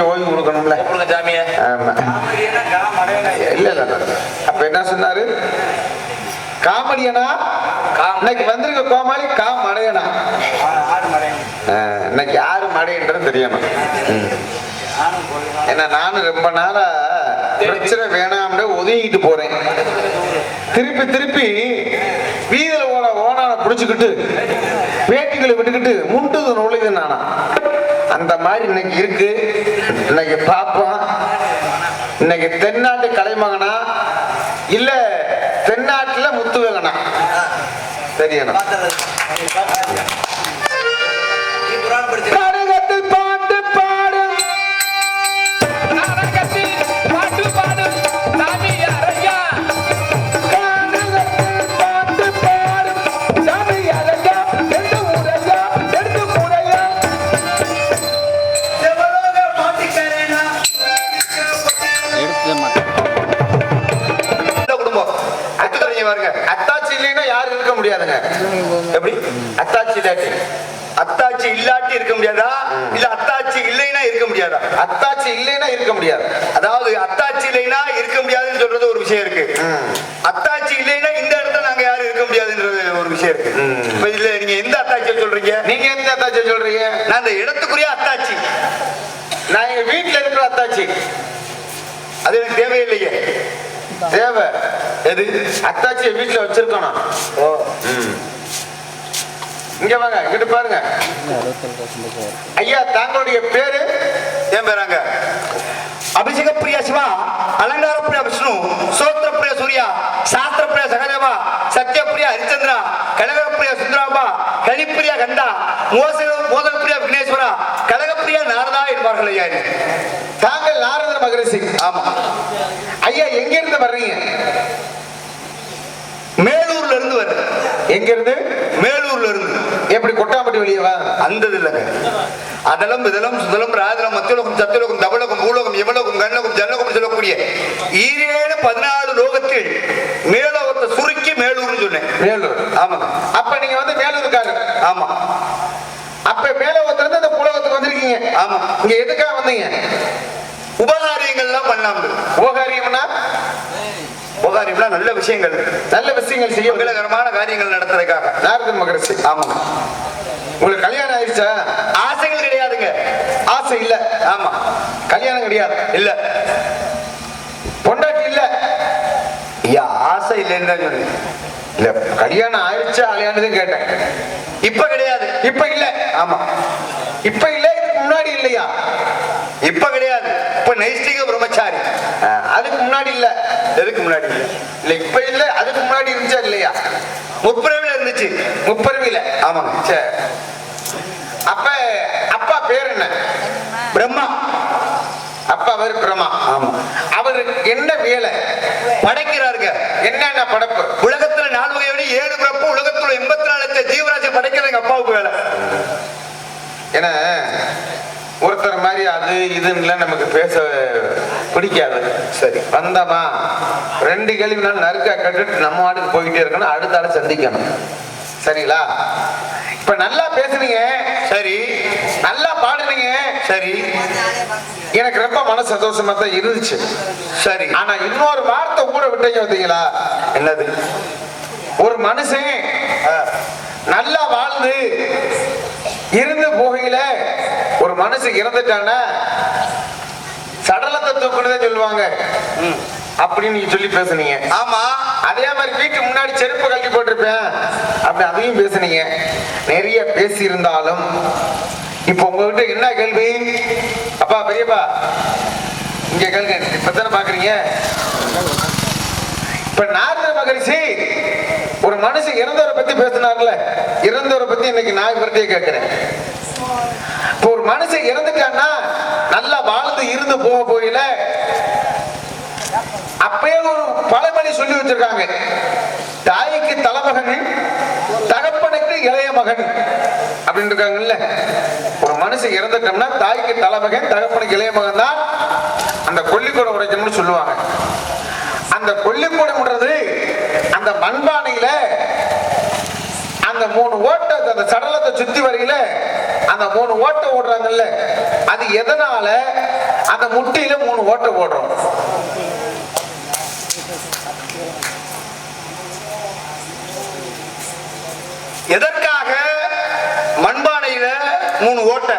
கொஞ்சம் ஓய்வு கொடுக்கணும்ல. ஜாமிய இல்லை இல்லை அப்ப என்ன சொன்னாரு? காமெடியனா? இன்னைக்கு வந்திருக்க கோமாளி கா மடையனா இன்னைக்கு யாரு மடையன்றது தெரியாம ஏன்னா நானும் ரொம்ப நாளா பிரச்சனை வேணாம்னு ஒதுங்கிட்டு போறேன். திருப்பி திருப்பி வீதியில் ஓட ஓனான பிடிச்சுக்கிட்டு வேட்டிகளை விட்டுக்கிட்டு முண்டுது நுழைது நானா. அந்த மாதிரி இன்னைக்கு இருக்கு. இன்னைக்கு பார்ப்போம் இன்னைக்கு தென்னாட்டு கலைமகனா இல்ல தென்னாட்டுல முத்துவேகனா தெரியணும் ஒரு விஷயம் இருக்கு. இப்ப இதுல நீங்க எந்த அத்தாச்சியை சொல்றீங்க? நீங்க எந்த அத்தாச்சி சொல்றீங்க? நான் அந்த இடத்துக்குரிய அத்தாச்சி நான் எங்க வீட்டுல இருக்கிற அத்தாச்சி அது எனக்கு தேவையில்லையே தேவை. எது? அத்தாச்சியை வீட்டுல வச்சிருக்கணும். ஓ. இங்க வாங்க இங்கிட்டு பாருங்க. ஐயா தங்களுடைய பேரு? ஏன் பேராங்க அபிஷேக பிரியா சிவா அலங்கார பிரியா விஷ்ணு சோத்திர பிரியா சூர்யா சாஸ்திர பிரியா சகதேவா சத்ய பிரியா ஹரிச்சந்திரா கனக பிரியா சுந்தராபா கனிப்பிரியா கண்டா மோச மோதக பிரியா விக்னேஸ்வரா கனக பிரியா நாரதா என்பார்கள் ஐயா. தாங்கள் நாரதர் மகரிஷி. ஆமா. ஐயா எங்க இருந்து வர்றீங்க? மேலூர்ல இருந்து வருது எங்க இருந்து மேலூர்ல இருந்து கொட்டாம்பட்டி வெளியே வா. அந்த இது இல்லைங்க அதலம் இதலம் சுதலம் ராதலம் மத்தியலோகம் சத்தியலோகம் தவலோகம் பூலோகம் எவலோகம் கண்ணலோகம் ஜல்லோகம் சொல்லக்கூடிய ஈரேழு பதினாலு லோகத்தில் மேலோகத்தை சுருக்கி மேலூர்னு சொன்னேன். வேலூர் ஆமாங்க. அப்ப நீங்க வந்து வேலூருக்காரு ஆமா. அப்ப மேலோகத்துல இருந்து இந்த புலகத்துக்கு வந்திருக்கீங்க. ஆமா. இங்க எதுக்காக வந்தீங்க? உபகாரியங்கள்லாம் பண்ணாம. உபகாரியம்னா? உபகாரியம்லாம் நல்ல விஷயங்கள். நல்ல விஷயங்கள் செய்ய மங்களகரமான காரியங்கள் நடத்துறதுக்காக. நாரதர் மகரிஷி. ஆமாங்க. உங்களுக்கு கல்யாணம் ஆயிடுச்சா? ஆசைகள் கிடையாதுங்க. ஆசை இல்ல. ஆமா. கல்யாணம் கிடையாது. இல்ல. பொண்டாட்டி இல்ல. ஐயா ஆசை இல்லைன்னு தான் சொன்னேன். இல்ல கல்யாணம் ஆயிடுச்சா அலையானதும் கேட்டேன். இப்ப கிடையாது. இப்ப இல்ல. ஆமா. இப்ப இல்ல இதுக்கு முன்னாடி இல்லையா? இப்ப கிடையாது. இப்ப நைஷ்டிக பிரம்மச்சாரி. அதுக்கு முன்னாடி இல்ல. எதுக்கு முன்னாடி இல்ல? இல்ல இப்ப இல்ல அதுக்கு முன்னாடி இருந்துச்சா இல்லையா? முப்பது இருந்துச்சு. முப்பருவில ஆமாங்க. சரி அப்ப அப்பா பேர் என்ன? பிரம்மா. அப்பா பேர் பிரம்மா. ஆமா. அவர் என்ன வேலை? படைக்கிறாருங்க. என்னென்ன படைப்பு? உலகத்துல நாலு வகையோட ஏழு பிறப்பு உலகத்துல எண்பத்தி நாலு லட்சம் ஜீவராசி படைக்கிறது அப்பாவுக்கு வேலை. ஏன்னா ஒருத்தர் மாதிரி அது இதுன்னு நமக்கு பேச பிடிக்காது. சரி. வந்தமா ரெண்டு கேள்வி நாள் நறுக்கா கட்டுட்டு நம்ம ஆடுக்கு போயிட்டே இருக்கணும் அடுத்த ஆளை சந்திக்கணும். சரிங்களா? இப்ப நல்லா பேசுனீங்க. சரி. நல்லா பாடுனீங்க. சரி. எனக்கு ரொம்ப மன சந்தோஷமா தான் இருந்துச்சு. சரி. ஆனா இன்னொரு வார்த்தை கூட விட்டீங்க பார்த்தீங்களா என்னது? ஒரு மனுஷன் நல்லா வாழ்ந்து இருந்து போகையில ஒரு மனுஷன் இறந்துட்டானா சடலத்தை தூக்குனதே சொல்லுவாங்க. ம். அப்படின்னு நீங்க சொல்லி பேசுனீங்க. ஆமா. அதே மாதிரி வீட்டுக்கு முன்னாடி செருப்பு கழட்டி போட்டிருப்பேன். அப்படி அதையும் பேசுனீங்க. நிறைய பேசி இருந்தாலும் இப்போ உங்ககிட்ட என்ன கேள்வி? அப்பா பெரியப்பா இங்க கேளுங்க இப்பதானே பாக்குறீங்க? இப்ப நாரத மகரிஷி ஒரு மனுஷன் இறந்தவரை பத்தி பேசினார்ல. இறந்தவரை பத்தி இன்னைக்கு நான் இவர்கிட்டயே கேட்கிறேன். இப்போ ஒரு மனுஷன் இறந்துட்டான்னா நல்லா வாழ்ந்து இருந்து போக போயில அப்பயே ஒரு பழமொழி சொல்லி வச்சிருக்காங்க. தாய்க்கு தலைமகன் தகப்பனுக்கு இளைய மகன் அப்படின்னு இருக்காங்கல்ல. ஒரு மனுஷன் இறந்துட்டோம்னா தாய்க்கு தலைமகன் தகப்பனுக்கு இளைய மகன் தான் அந்த கொல்லிக்கூடம் உடைக்கணும்னு சொல்லுவாங்க. அந்த கொல்லிக்கூடம்ன்றது அந்த மண்பானையில அந்த மூணு ஓட்டை அந்த சடலத்தை சுத்தி வரையில அந்த மூணு ஓட்டை ஓடுறாங்கல்ல. அது எதனால? அந்த முட்டியில மூணு ஓட்டை ஓடுறோம் எதற்காக மண்பானையில மூணு ஓட்டை?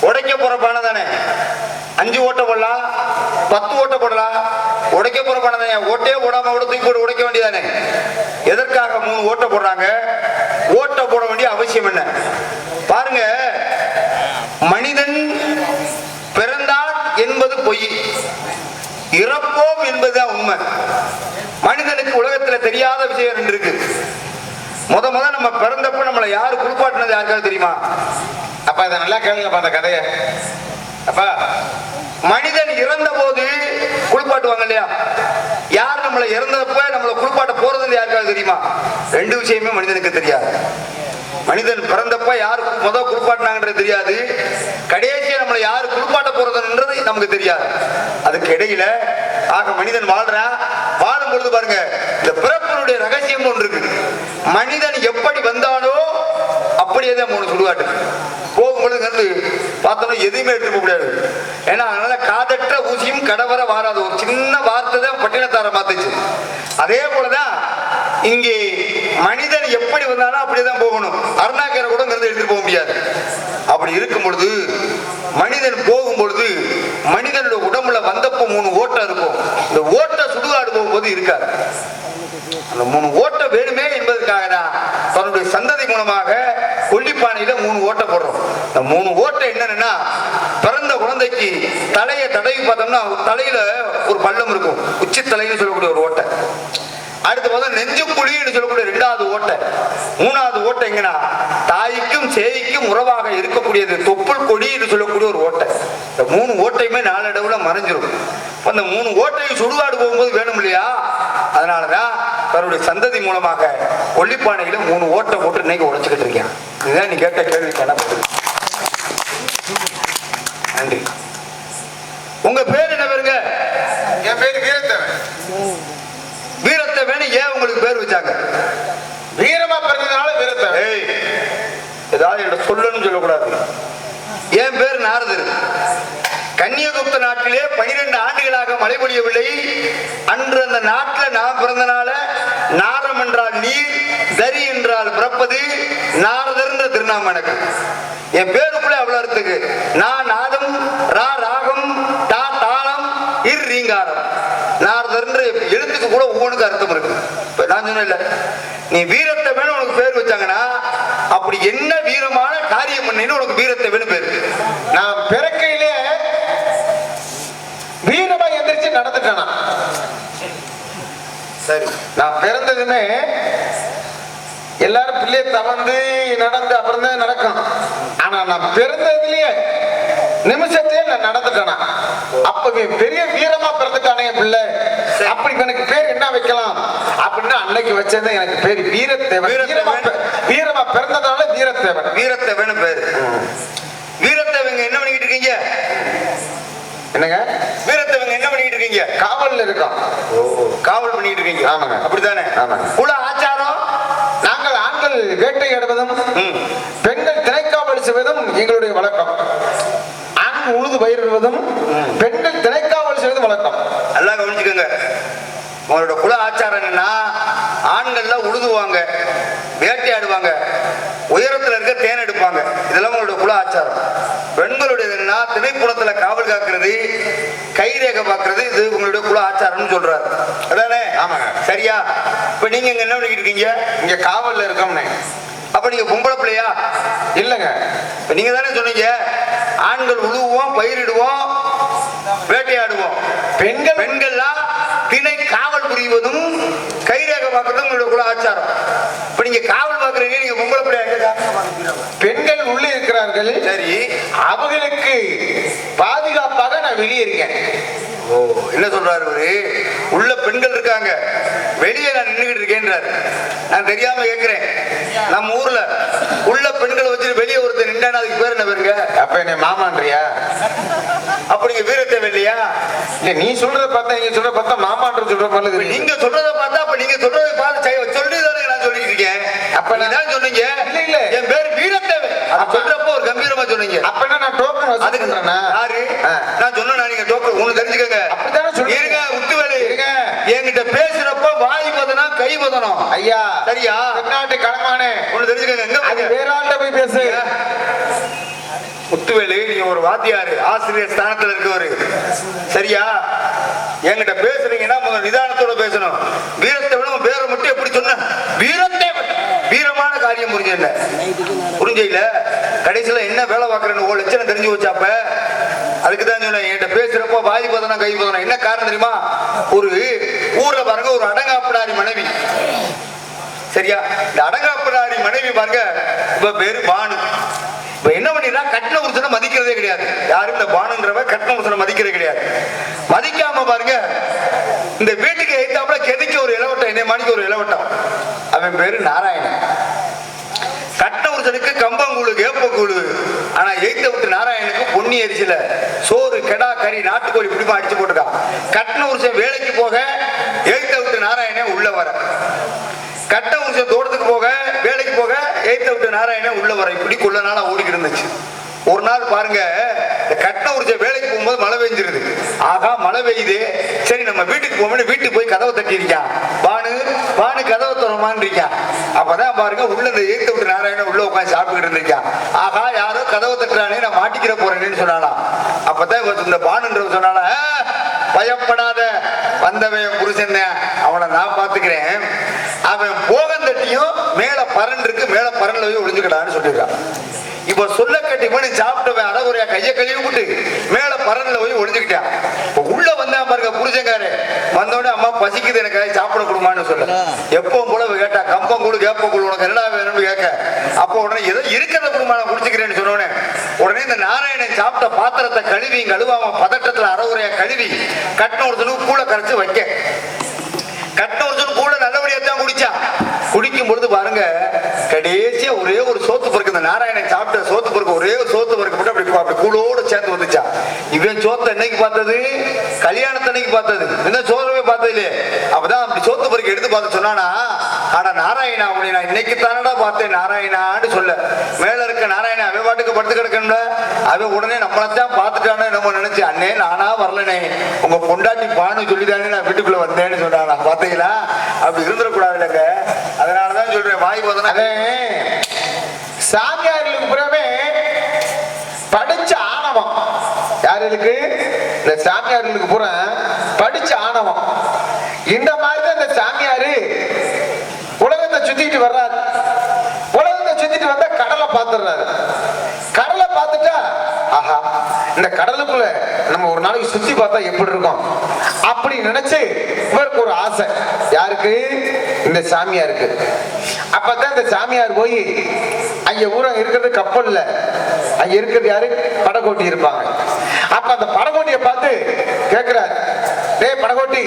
உடைக்க போற பானை தானே. அஞ்சு ஓட்டை போடலாம் பத்து ஓட்டை போடலாம். உடைக்க போற பானை தானே. ஓட்டே போடாம கூட தூக்கி போட்டு உடைக்க வேண்டியதானே. எதற்காக மூணு ஓட்டை போடுறாங்க? ஓட்டை போட வேண்டிய அவசியம் என்ன? பாருங்க மனிதன் இறப்போம் என்பதுதான் உண்மை. மனிதனுக்கு உலகத்துல தெரியாத விஷயம் ரெண்டு இருக்கு. முத முத நம்ம பிறந்தப்ப நம்மளை யாரு குளிப்பாட்டினது யாருக்காவது தெரியுமா? அப்ப அதை நல்லா கேளுங்கப்பா அந்த கதைய. அப்பா மனிதன் இறந்த போது குளிப்பாட்டுவாங்க இல்லையா? யார் நம்மளை இறந்தப்ப நம்மளை குளிப்பாட்ட போறது யாருக்காவது தெரியுமா? ரெண்டு விஷயமே மனிதனுக்கு தெரியாது. மனிதன் பிறந்தப்ப யாரு முத குளிப்பாட்டினாங்கன்றது தெரியாது. கடைசியை நம்மளை யாரு குளிப்பாட்ட போறதுன்றது நமக்கு தெரியாது. அதுக்கு இடையில ஆக மனிதன் வாழ்றான் வாழும் பொழுது பாருங்க இந்த பிறப்பினுடைய ரகசியம் ஒன்று இருக்கு மனிதன் எப்படி வந்தானோ அப்படியே தான் மூணு சுடுகாட்டு. போகும்பொழுது இருந்து பார்த்தோம்னா எதுவுமே எடுத்துக்க முடியாது. ஏன்னா அதனால காதற்ற ஊசியும் கடவர வாராது. ஒரு சின்ன வார்த்தை தான் பட்டினத்தார மாத்துச்சு. அதே போலதான் இங்கே மனிதன் எப்படி வந்தாலும் அப்படிதான் போகணும். அருணாக்கரை கூட இருந்து எடுத்துட்டு போக முடியாது. அப்படி இருக்கும் பொழுது மனிதன் போகும் பொழுது மனிதனோட உடம்புல வந்தப்போ மூணு ஓட்டம் இருக்கும். இந்த ஓட்டை சுடுகாடு போகும்போது இருக்காது. அந்த மூணு ஓட்ட வேணுமே என்பதற்காக தான் தன்னுடைய சந்ததி மூலமாக கொல்லிப்பானையில மூணு ஓட்டை போடுறோம். இந்த மூணு ஓட்டை என்னன்னா பிறந்த குழந்தைக்கு தலையை தடவி பார்த்தோம்னா தலையில ஒரு பள்ளம் இருக்கும். உச்சி தலைன்னு சொல்லக்கூடிய ஒரு ஓட்டை. அடுத்து பார்த்தா நெஞ்சுக்குழின்னு சொல்லக்கூடிய ரெண்டாவது ஓட்டை. மூணாவது ஓட்டை எங்கன்னா தாய்க்கும் சேய்க்கும் உறவாக இருக்கக்கூடியது தொப்புள் கொடின்னு சொல்லக்கூடிய ஒரு ஓட்டை. இந்த மூணு ஓட்டையுமே நாளடைவுல மறைஞ்சிரும். அந்த மூணு ஓட்டையும் சுடுகாடு போகும்போது வேணும் இல்லையா? அதனாலதான் தன்னுடைய சந்ததி மூலமாக ஒல்லிப்பானையில மூணு ஓட்டை போட்டு இன்னைக்கு உழைச்சிக்கிட்டு இருக்கேன் இதுதான் நீ கேட்ட கேள்விக்கான பதில்? நன்றி. உங்க பேர் என்ன பேருங்க? என் பேரு ஏன் உங்களுக்கு பேர் வச்சாங்க? வீரமா பிறந்ததுனால வீரத்தேவன் ஏய் ஏதாவது என்ன சொல்லணும்னு சொல்லக்கூடாது. என் பேர் நாரதர். கன்னியகுப்த நாட்டிலே பனிரெண்டு ஆண்டுகளாக மழை பொழியவில்லை. அன்று அந்த நாட்டில் நான் பிறந்தனால நாரம் என்றால் நீர் தரி என்றால் பிறப்பது நாரதர்ன்ற திருநாமம் எனக்கு. என் பேருக்குள்ளே ஒவ்வொன்றுக்கு அர்த்தம் இருக்கு. இப்ப நான் சொன்னேன்ல நீ வீரத்தை வேணும் உனக்கு பேர் வச்சாங்கன்னா அப்படி என்ன வீரமான காரியம் பண்ணீன்னு உனக்கு வீரத்தை வேணும் பேர் நான் பிறக்கையிலே வீரமா எந்திரிச்சு நடந்துட்டேனா? சரி. நான் பிறந்ததுமே எல்லாரும் பிள்ளைய தவந்து நடந்து அப்புறம் தான் நடக்கும். ஆனா நான் பிறந்ததுலயே நிமிஷத்தையே நான் நடந்துட்டேனா? அப்ப இவன் பெரிய வீரமா பிறந்துட்டானே பிள்ளை. அப்படி எனக்கு பேர் என்ன வைக்கலாம்? அப்படின்னு அன்னைக்கு வச்சது எனக்கு பேர். வீரத்தேவன். வீரத்தேவன். வீரமா பி- வீரமா பிறந்ததுனால வீரத்தேவன். வீரத்தை வேணும் பேர். வீரத்தை இவங்க என்ன பண்ணிக்கிட்டு இருக்கீங்க? என்னங்க? வீரத்தை இவங்க என்ன பண்ணிக்கிட்டு இருக்கீங்க? காவல்ல இருக்கோம். காவல் பண்ணிட்டு இருக்கீங்க. ஆமாங்க. அப்படித்தானே? ஆமாங்க. குல ஆச்சாரம்? நாங்கள் ஆண்கள் வேட்டையாடுவதும். பெண்கள் திணைக்காவல் செய்வதும் எங்களுடைய வழக்கம். ஆண்கள் உழுது பயிரிடுவதும் பெண்கள் திணைக்காவல் செய்வதும் வழக்கம். நல்லா கவனிச்சுக்கோங்க. உங்களோட குல ஆச்சாரம் என்னன்னா ஆண்கள்ல உழுதுவாங்க வேட்டையாடுவாங்க உயரத்துல இருக்க தேன் எடுப்பாங்க. இதெல்லாம் உங்களோட குல ஆச்சாரம். பெண்களுடைய என்னன்னா திணைப்புறத்துல காவல் காக்கிறது கைரேகை பார்க்கிறது இது உங்களுடைய குல ஆச்சாரம்னு சொல்றாரு. அதானே? ஆமாங்க. சரியா? இப்ப நீங்க இங்க என்ன பண்ணிக்கிட்டு இருக்கீங்க? இங்க காவல்ல இருக்கோம்னே. அப்ப நீங்க பொம்பளை பிள்ளையா? இல்லைங்க. இப்ப நீங்க தானே சொன்னீங்க ஆண்கள் உழுவுவோம் பயிரிடுவோம் வேட்டையாடுவோம். பெண்கள் பெண்கள்லாம் திணை காவல் புரிவதும் கைரேகை பார்க்கறதும் உங்களோட குல ஆச்சாரம் இப்ப நீங்க காவல் பார்க்கறீங்க நீங்க பொம்பளை பிள்ளையா? பெண்கள் உள்ளே இருக்கிறார்கள். சரி. அவர்களுக்கு பாதுகாப்பாக நான் வெளியே இருக்கேன். ஓ என்ன சொல்றாரு இவரு? உள்ள பெண்கள் இருக்காங்க. வெளியே நான் நின்றுகிட்டு இருக்கேன்றாரு. நான் தெரியாம கேட்கிறேன் நம்ம ஊர்ல உள்ள பெண்களை வச்சுட்டு வெளியே ஒருத்தர் நின்றானா அதுக்கு பேர் என்ன பேருங்க அப்ப என்ன மாமான்றியா? இல்ல நீ சொல்றத பார்த்தா நீங்க சொல்ற பார்த்தா மாமான்ற சொல்ற மாதிரி. நீங்க சொல்றத பார்த்தா அப்ப நீங்க சொல்றதை பார்த்து செய்~ சொல்லி தானே நான் சொல்லிட்டு இருக்கேன். அப்ப நான்- சொன்னீங்க. இல்ல, இல்ல. என் பேர் வீரத்தேவை அது சொல்றப்போ ஒரு கம்பீரமா சொன்னீங்க. அப்ப என்ன நான் டோக்கன் அதுக்கு யாரு? நான் சொன்னா நீங்க டோக்கன் ஒண்ணு தெரிஞ்சுக்கங்க. அப்படித்தானே சொல்றீங்க. இருங்க உத்துவேலு இருங்க. எங்க பதனம் ஐயா. சரியா? தென்னாட்டு களமானே ஒண்ணு தெரிஞ்சுக்கங்க எங்க அது? வேற ஆள்கிட்ட போய் பேசு. நீங்க ஒரு வாத்தியாரு ஆசிரியர் ஸ்தானத்துல இருக்கவரு. சரியா? என்கிட்ட பேசுறீங்கன்னா முதல் நிதானத்தோட பேசணும். வீரத்தை விட பேரை மட்டும் எப்படி சொன்ன? வீரத்தை வீரமான காரியம் புரிஞ்சல புரிஞ்சையில? கடைசியில என்ன வேலை பார்க்கறேன்னு ஒரு லட்சம் தெரிஞ்சு வச்சாப்ப அதுக்கு தான் சொன்னேன் என்கிட்ட பேசுறப்போ வாய் பதனம் கை பதனா என்ன காரணம் தெரியுமா? ஒரு ஊர்ல பாருங்க ஒரு அடங்காப்பிடாரி மனைவி. சரியா? இந்த அடங்காப்பிடாரி மனைவி பாருங்க இப்ப பேரு பானு இப்ப என்ன பண்ணிடுறா கட்டின புருஷனை மதிக்கிறதே கிடையாது. யாரும் இந்த பானுங்கிறவ கட்டின மதிக்கிறதே கிடையாது. மதிக்காம பாருங்க இந்த வீட்டுக்கு எய்த்தாப்புல கெதிக்க ஒரு இளவட்டம் என்னை மாணிக்க ஒரு இளவட்டம். அவன் பேரு நாராயணன். கட்டின கம்பங்கூழு கேப்பக்கூழு ஆனா எய்த்த விட்டு நாராயணனுக்கு பொன்னி அரிசில சோறு கெடா கறி நாட்டுக்கோழி பிடிப்பா அடிச்சு போட்டுருக்கான். கட்டண புருஷன் வேலைக்கு போக எய்த்த விட்டு நாராயணன் உள்ள வர. கட்ட உரிசம் தோட்டத்துக்கு போக வேலைக்கு போக எய்த்த விட்டு நாராயணன் உள்ள வர. இப்படி கொள்ள நாளா ஓடிக்கிட்டு இருந்துச்சு. ஒரு நாள் பாருங்க இந்த கட்ட உரிச்ச வேலைக்கு போகும்போது மழை பெஞ்சிருது. ஆகா மழை பெய்யுது. சரி நம்ம வீட்டுக்கு போகணும் வீட்டுக்கு போய் கதவை தட்டி இருக்கான் பானு பானு கதவை திறமான்னு இருக்கான் அப்பதான் பாருங்க உள்ள இந்த ஏத்த விட்டு நாராயணன் உள்ள உட்காந்து சாப்பிட்டுட்டு இருந்திருக்கான் ஆகா யாரோ கதவை தட்டுறானே நான் மாட்டிக்கிற போறேன்னு சொன்னாலாம் அப்பதான் இவ இந்த பானுன்றவ சொன்னால பயப்படாத வந்தவன் புருஷன் அவனை நான் பாத்துக்கிறேன் அவன் போகந்தட்டியும் மேல பரன் இருக்கு மேல பரன்ல போய் ஒளிஞ்சுக்கடான்னு சொல்லியிருக்கான். இப்ப சொல்ல பண்ணி சாப்பிட்டவன் அறகுறையா கைய கழுவி விட்டு மேல பரன்ல போய் ஒளிஞ்சுக்கிட்டான் உள்ள வந்தான் பாருங்க புருஷங்காரு வந்தோடனே அம்மா பசிக்குது எனக்கு சாப்பிட கொடுமான்னு சொல்ல. எப்பவும் போல கேட்டா கம்பங்கூழு கேப்பக்கூழு உனக்கு என்னடா வேணும்னு கேட்க. அப்போ உடனே ஏதோ இருக்கிறத குடும்பம் குடிச்சுக்கிறேன்னு சொன்னோடனே உடனே இந்த நாராயணன் சாப்பிட்ட பாத்திரத்தை கழுவி கழுவாம பதட்டத்துல அறகுறையா கழுவி கட்டின ஒருத்தனுக்கு கூட கரைச்சு வைக்க. கட்டின ஒருத்தனுக்கு கூட நல்லபடியா தான் குடிச்சான் குடிக்கும் பொழுது பாருங்க கடைசியா ஒரே ஒரு இந்த நாராயணன் சாப்பிட்ட சோத்து பொறுக்க ஒரே சோத்து பொறுக்க மட்டும் அப்படி அப்படி கூழோடு சேர்த்து வந்துச்சா. இவன் சோத்தை என்னைக்கு பார்த்தது? கல்யாணத்தன்னைக்கு பார்த்தது. என்ன சோதனை பார்த்தது இல்லையே? அப்பதான் அப்படி சோத்து பொறுக்க எடுத்து பார்த்து சொன்னானா ஆனா நாராயணா அப்படி நான் இன்னைக்கு தானடா பார்த்தேன் நாராயணான்னு சொல்ல. மேல இருக்க நாராயணா அவன் பாட்டுக்கு படுத்து கிடக்கணும்ல. அவன் உடனே நம்மளத்தான் பார்த்துட்டானே நம்ம நினைச்சு அண்ணே நானா வரலனே உங்க பொண்டாட்டி பானு சொல்லிதானே நான் வீட்டுக்குள்ள வந்தேன்னு சொன்னானா. பாத்தீங்களா அப்படி இருந்துடக்கூடாது இல்லைங்க அதனாலதான் சொல்றேன் வாய் போதனா சாமியார்களுக்கு புறமே படிச்ச ஆணவம். யாருக்கு இந்த சாமியார்களுக்கு புற படிச்ச ஆணவம். இந்த மாதிரி தான் இந்த சாமியாரு உலகத்தை சுத்திட்டு வர்றாரு. உலகத்தை சுத்திட்டு வந்தா கடலை பார்த்துடுறாரு கடலை பார்த்துட்டா ஆஹா இந்த கடலுக்குள்ள நம்ம ஒரு நாளைக்கு சுத்தி பார்த்தா எப்படி இருக்கும்? அப்படி நினைச்சு இவருக்கு ஒரு ஆசை. யாருக்கு? இந்த சாமியாருக்கு. அப்பதான் இந்த சாமியார் போய் அங்க ஊரா இருக்கிறது கப்பல்ல அங்க இருக்கிறது யாரு? படகோட்டி இருப்பாங்க. அப்ப அந்த படகோட்டியை பார்த்து கேக்குறாரு டேய் படகோட்டி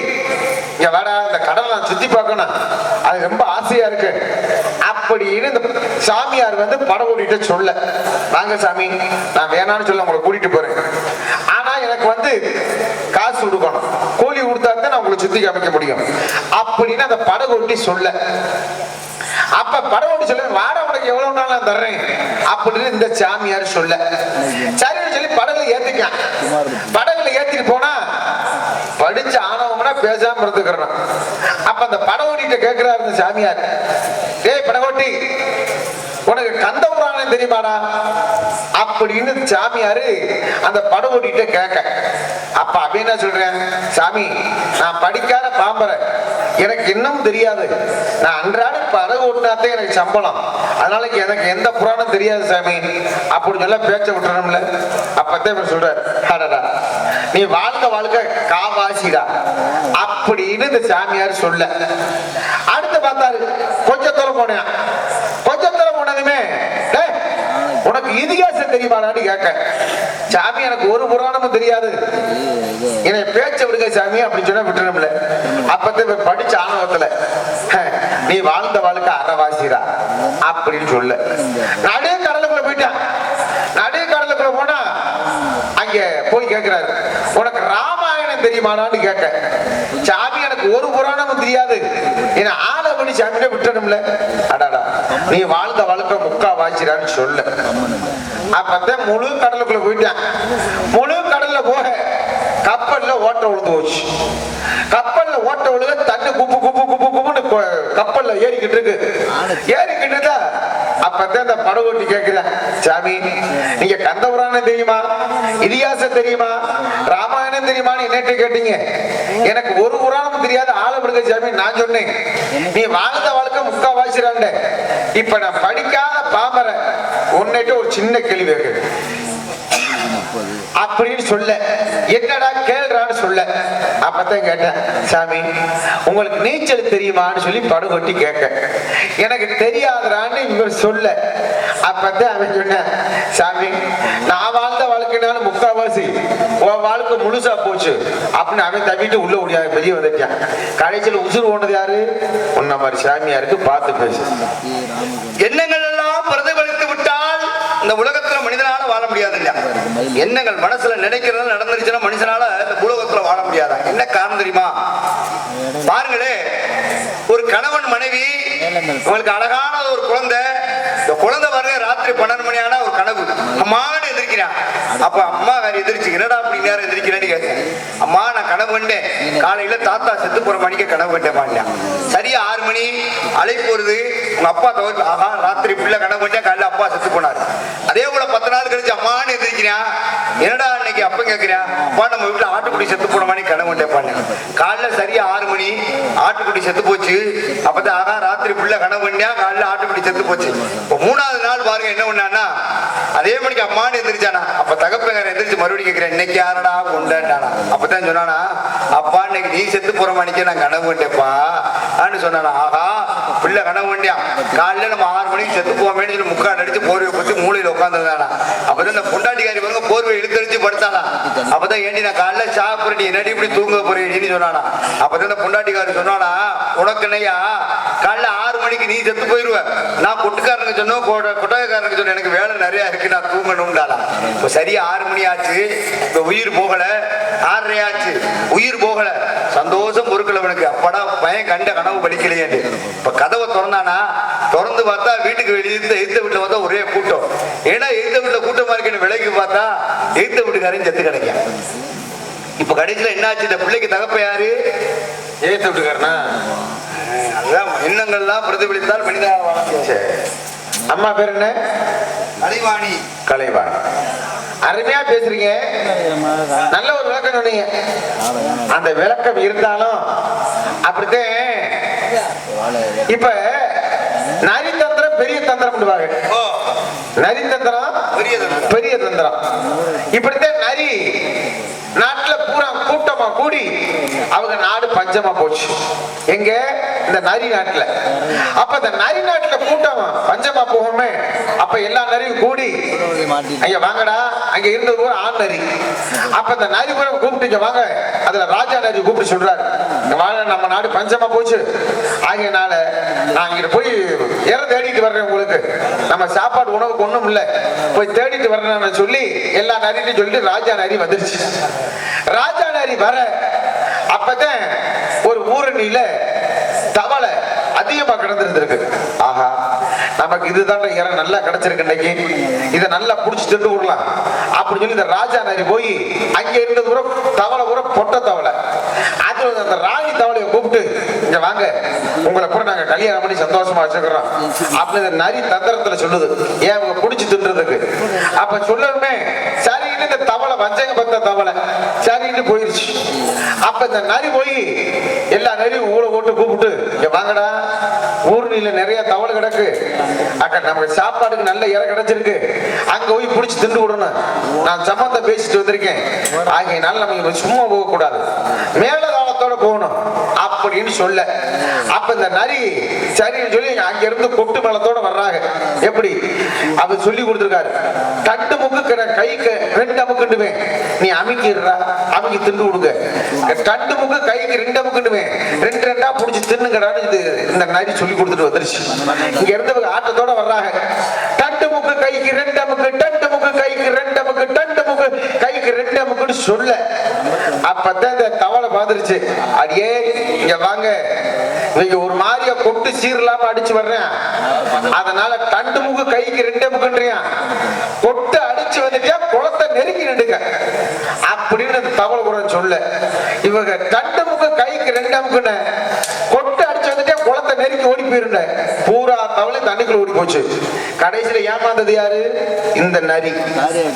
இங்க வேடா இந்த கடலை நான் சுத்தி பார்க்கணும். அது ரொம்ப ஆசையா இருக்கு. அப்படின்னு இந்த சாமியார் வந்து படகோட்டிட்ட சொல்ல வாங்க சாமி நான் வேணாம்னு சொல்ல உங்களை கூட்டிட்டு போறேன். ஆனா எனக்கு வந்து காசு கொடுக்கணும். கூலி கொடுத்தா தான் நான் உங்களை சுத்தி காமிக்க முடியும். அப்படின்னு அந்த படகோட்டி சொல்ல அப்ப படகோட்டி சொல்ல வாட உனக்கு எவ்வளவு நாள் தர்றேன்? அப்படின்னு இந்த சாமியார் சொல்ல. சரின்னு சொல்லி படகுல ஏத்திக்க படகுல ஏத்திட்டு போனா படிச்ச ஆணவம்னா பேசாம இருந்துக்கிறோம். அப்ப அந்த படகோட்டிட்ட கேட்கிறாரு இந்த சாமியார். ஏய் படகோட்டி உனக்கு கந்த புராணம் தெரியுமாடா? அப்படின்னு சாமியாரு அந்த படகோட்டிட்ட கேட்க. அப்ப அப்படி என்ன சொல்றேன் சாமி நான் படிக்காத பாம்பரை. எனக்கு இன்னும் தெரியாது. நான் அன்றாட படகு ஓட்டினாத்தே எனக்கு சம்பளம். அதனால எனக்கு எந்த புராணம் தெரியாது சாமி. அப்படின்னு சொல்ல பேச்ச விட்டுறோம்ல அப்பதான் இவர் சொல்றாரு அடடா. நீ வாழ்க்கை வாழ்க்கை காவாசிடா. அப்படின்னு இந்த சாமியார் சொல்ல. அடுத்து பார்த்தாரு கொஞ்சம் தூரம் போனேன் கொஞ்சம் தூரம் போனதுமே "டேய், உனக்கு இதிகாசம் தெரியுமானான்னு கேட்க சாமி எனக்கு ஒரு புராணமும் தெரியாது. என்னை பேச்ச விடுங்க சாமி அப்படின்னு சொன்னா விட்டுறோம்ல அப்பதான் படிச்ச ஆணவத்துல நீ வாழ்ந்த வாழ்க்கை அறவாசிரா அப்படின்னு சொல்ல. நடு கடலுக்குள்ள போயிட்டான். நடு கடலுக்குள்ள போனா அங்க போய் கேட்கிறாரு உனக்கு ராமாயணம் தெரியுமானான்னு கேட்க சாமி எனக்கு ஒரு புராணமும் தெரியாது. என்ன ஆளை பண்ணி சாமியிட்ட விட்டுறோம்ல அடாடா நீ வாழ்ந்த வாழ்க்கை சொல்ல. அப்பதான் முழு கடலுக்குள்ள போயிட்டான் முழு கடல்ல போக கப்பல்ல ஓட்ட விழுந்து போச்சு. கப்பல்ல ஓட்ட விழுக தண்ணி குப்பு குப்பு குப்பு குப்புன்னு கப்பல்ல ஏறிக்கிட்டு இருக்கு. ஏறிக்கிட்டு இருந்தா அப்பதான் இந்த படகோட்டி கேக்குறேன் சாமி நீங்க கந்தபுராணம் தெரியுமா? இதிகாசம் தெரியுமா? ராமாயணம் தெரியுமான்னு என்னட்டு கேட்டீங்க. எனக்கு ஒரு புராணமும் தெரியாத ஆலமிருக சாமி நான் சொன்னேன். நீ வாழ்ந்த வாழ்க்கை முக்கா வாசிறாண்ட இப்ப நான் படிக்காத பாமர உன்னிட்ட ஒரு சின்ன கேள்வி கேட்கிறேன் அப்படின்னு சொல்ல. என்னடா கேள்றான்னு சொல்ல. அப்பதான் கேட்டேன் சாமி உங்களுக்கு நீச்சல் தெரியுமான்னு சொல்லி படுகொட்டி கேட்க. எனக்கு தெரியாதுறான்னு இவர் சொல்ல. அப்பதான் அவன் சொன்னேன் சாமி நான் வாழ்ந்த வாழ்க்கைனால முக்காவாசி வாழ்க்கை முழுசா போச்சு. அப்படின்னு அவன் தவிட்டு உள்ள முடியாது பெரிய வந்துட்டான். கடைசியில் உசுறு போனது யாரு? உன்ன மாதிரி சாமியாருக்கு பார்த்து பேசு. எண்ணங்கள் எல்லாம் பிரதிபலித்து விட்டால் இந்த உலகத்துல மனிதனால வாழ முடியாது இல்லையா எண்ணங்கள் மனசுல நினைக்கிறது நடந்துருச்சுன்னா மனுஷனால இந்த உலகத்துல வாழ முடியாதா? என்ன காரணம் தெரியுமா? பாருங்களே ஒரு கணவன் மனைவி உங்களுக்கு அழகான ஒரு குழந்தை. இந்த குழந்தை வர்ற ராத்திரி பன்னெண்டு மணி ஆனா ஒரு கனவு. அம்மான்னு எதிர்க்கிறான் அப்ப அம்மா வேற எதிரிச்சு என்னடா அப்படி நேரம் எதிரிக்கிறேன்னு கேட்டேன். அம்மா நான் கனவு கண்டேன். காலையில தாத்தா செத்து போற மணிக்கு கனவு கண்டேன் மாட்டேன் சரியா ஆறு மணி. அழைப்பு வருது. உங்க அப்பா தவிர ஆஹா ராத்திரி பிள்ளை கனவு கண்டேன். காலையில அப்பா செத்து போனாரு. அதே போல பத்து நாள் கழிச்சு அம்மான்னு எந்திரிக்கிறான் என்னடா அன்னைக்கு அப்ப கேட்கிறேன் அப்பா நம்ம வீட்டுல ஆட்டுக்குடி செத்து போன மாதிரி கனவு கண்டேன் காலைல சரியா ஆறு மணி ஆட்டுக்குடி செத்து போச்சு. அப்பதான் ஆகா ராத்திரி பிள்ளை கனவு பண்ணியா காலைல ஆட்டுக்குடி செத்து போச்சு. இப்போ மூணாவது நாள் பாருங்க என்ன பண்ணான்னா அதே மணிக்கு அம்மான்னு எந்திரிச்சானா? அப்ப தகப்பங்காரன் எந்திரிச்சு மறுபடியும் கேட்கிறேன் இன்னைக்கு யாரடா கொண்டாண்டானா அப்பதான் சொன்னானா அப்பா இன்னைக்கு நீ செத்து போற மணிக்கு நான் கனவு கண்டேப்பா ஆன்னு சொன்னானா ஆஹா பிள்ளை கனவு கண்டியான் காலைல நம்ம ஆறு மணிக்கு செத்து போவேன்னு சொல்லி முக்கால் அடிச்சு போர்வை பத்தி மூலையில உட்காந்துருந்தானா அப்பதான் இந்த பொண்டாட்டிக்காரி பாருங்க போர்வை இழுத்தடிச்சு படுத்தானா அப்பதான் ஏண்டி நான் காலைல சாப்பிடுறேன் நீ என்னடி இப்படி தூங்க போறேன்னு சொன்னானா அப்பதான் இந்த பொண்டாட்டிக்காரி சொன்னானா உனக்கு என்னையா காலைல ஆறு மணிக்கு நீ செத்து போயிருவ. நான் கொட்டுக்காரங்க சொன்னோம் கொட்டகக்காரங்க சொன்னேன் எனக்கு வேலை நிறைய இருக்கு நான் தூங்கணும்டாலாம் இப்போ சரியா ஆறு மணி ஆச்சு இப்போ உயிர் போகல. ஆறரை ஆச்சு உயிர் போகல. சந்தோஷம் பொருட்கள் அவனுக்கு. அப்படா பையன் கண்ட கனவு படிக்கலையே இப்ப கதவை திறந்தானா? திறந்து பார்த்தா வீட்டுக்கு வெளியே எய்த்த வீட்டுல பார்த்தா ஒரே கூட்டம். ஏன்னா எய்த்த வீட்டுல கூட்டமா இருக்குன்னு விலைக்கு பார்த்தா எய்த்த வீட்டுக்காரையும் செத்து கிடைக்கும் இப்ப கடைசியில என்ன ஆச்சு? இந்த பிள்ளைக்கு தகப்ப யாரு? ஏத்து விட்டுக்காரனா? அதுதான் எண்ணங்கள்லாம் பிரதிபலித்தால். சரி. அம்மா பேர் என்ன? கலைவாணி. கலைவாணி. அருமையா பேசுறீங்க. நல்ல ஒரு விளக்கம் சொன்னீங்க. அந்த விளக்கம் இருந்தாலும் அப்படித்தான் இப்ப நரி தந்திரம் பெரிய தந்திரம் ஓ. நரி தந்திரம் பெரிய தந்திரம். பெரிய தந்திரம் இப்படித்தான் நரி நாட்டுல பூரா கூட்டமா கூடி அவங்க பஞ்சமா போச்சு. எங்க? இந்த நரி நாட்டுல. அப்ப இந்த நரி நாட்டுல கூட்டம் பஞ்சமா போகுமே? அப்ப எல்லா நரியும் கூடி ஐயா வாங்கடா. அங்க இருந்தது ஒரு ஆண் நரி. அப்ப இந்த நரி கூட கூப்பிட்டு வாங்க. அதுல ராஜா நரி கூப்பிட்டு சொல்றாரு இங்க வாங்க நம்ம நாடு பஞ்சமா போச்சு. ஆகையனால நான் இங்க போய் இற தேடிட்டு வர்றேன் உங்களுக்கு. நம்ம சாப்பாடு உணவுக்கு ஒண்ணும் இல்ல. போய் தேடிட்டு வர்றேன்னு சொல்லி எல்லா நரிட்டையும் சொல்லிட்டு ராஜா நரி வந்துருச்சு. ராஜா நரி வர அப்பதான் ஒரு தவளை அதிகமா கிடந்திருந்திருக்கு. ஆஹா நமக்கு இதுதான் இறை நல்லா கிடைச்சிருக்கு இன்னைக்கு. இதை நல்லா புடிச்சு திண்டு விடலாம். அப்படின்னு சொல்லி இந்த ராஜா நரி போய் அங்க இருந்தது கூட தவளை கூட பொட்ட தவளை. அது அந்த ராணி தவளையை கூப்பிட்டு இங்க வாங்க உங்களை கூட நாங்க கல்யாணம் பண்ணி சந்தோஷமா வச்சுக்கிறோம். அப்படின்னு இந்த நரி தந்திரத்துல சொல்லுது. ஏன் அவங்க புடிச்சு தின்றதுக்கு? அப்ப சொல்லணுமே சரி இந்த தவளை வஞ்சங்க பத்த தவளை. அப்ப இந்த நரி போய் எல்லா நரியும் ஊரை ஓட்டு கூப்பிட்டு இங்க வாங்கடா ஊர்னில நிறைய தவள் கிடக்கு. அக்கா நமக்கு சாப்பாடுக்கு நல்ல இறை கிடைச்சிருக்கு. அங்க போய் புடிச்சு திண்டு விடணும். நான் சம்பந்தம் பேசிட்டு வந்திருக்கேன். ஆகையினால நம்ம சும்மா போகக்கூடாது. கூடாது மேலதாளத்தோட போகணும். அப்படின்னு சொல்ல. அப்ப இந்த நரி சரின்னு சொல்லி அங்க இருந்து கொட்டு மலத்தோட வர்றாங்க. எப்படி? அவர் சொல்லி கொடுத்திருக்காரு. தட்டு முக்கு கிட- கைக்கு ரெண்டு அமுக்குண்டுமே. நீ அமுக்கிடுறா அமுக்கி திண்டு விடுங்க தட்டு முக்கு கைக்கு ரெண்டு அமுக்குண்டுமே. ரெண்டு ரெண்டா புடிச்சு தின்னுங்கடான்னு இது இந்த நரி சொல்லி கொடுத்துட்டு வந்துருச்சு. இங்க இருந்தவங்க ஆட்டத்தோட வர்றாங்க. தட்டு முக்கு கைக்கு ரெண்டு அமுக்கு தட்டு முக்கு கைக்கு ரெண்டு அமுக்கு தட்டு முக்கு எனக்கு ரெண்டு அமுக்குன்னு சொல்ல. அப்பதான் இந்த தவளை பாதிருச்சு அடியே இங்க வாங்க. நீங்க ஒரு மாதிரியா கொட்டு சீரலாம அடிச்சு வர்றேன். அதனால தண்டு முக்கு கைக்கு ரெண்டே முக்குன்றியா கொட்டு அடிச்சு வந்துட்டியா? குளத்தை நெருங்கி நின்றுக்க. அப்படின்னு அந்த தவளை கூட சொல்ல. இவங்க தண்டு முக்கு கைக்கு ரெண்டு அமுக்குன்னு. நெருக்கி ஓடி போயிருந்தேன் பூரா தவளை தண்ணிக்குள்ள ஓடி போச்சு. கடைசியில ஏமாந்தது யாரு? இந்த நரி.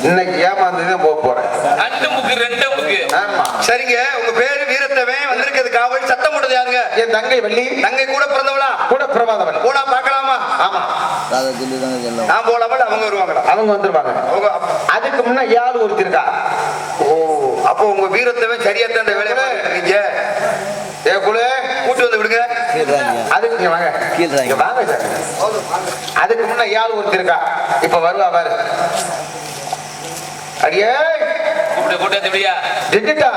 இன்னைக்கு ஏமாந்தது போக போறேன். ஆமா. சரிங்க உங்க பேரு வீரத்தவன் வந்திருக்கிறது காவல் சத்தம் போட்டது யாருங்க? என் தங்கை வள்ளி. தங்கை கூட பிறந்தவளா? கூட பிரபாதவன் போனா பார்க்கலாமா? ஆமா. நான் போலாமா இல்ல அவங்க வருவாங்களா? அவங்க வந்துருவாங்க. அதுக்கு முன்ன யாரு ஒருத்தர் இருக்கா? ஓ அப்போ உங்க வீரத்தவன் சரியா தான் இந்த வேலையை இருக்கீங்க. ஏ குழு அதுக்கு இங்க வாங்க. வாங்க. சார். அதுக்கு முன்ன யாரு ஒருத்தர் இருக்கா இப்ப வருவா பாரு. அடியே! கூப்பிட்டு கூட்டு வந்து விடியா? ஜெஜிட்டா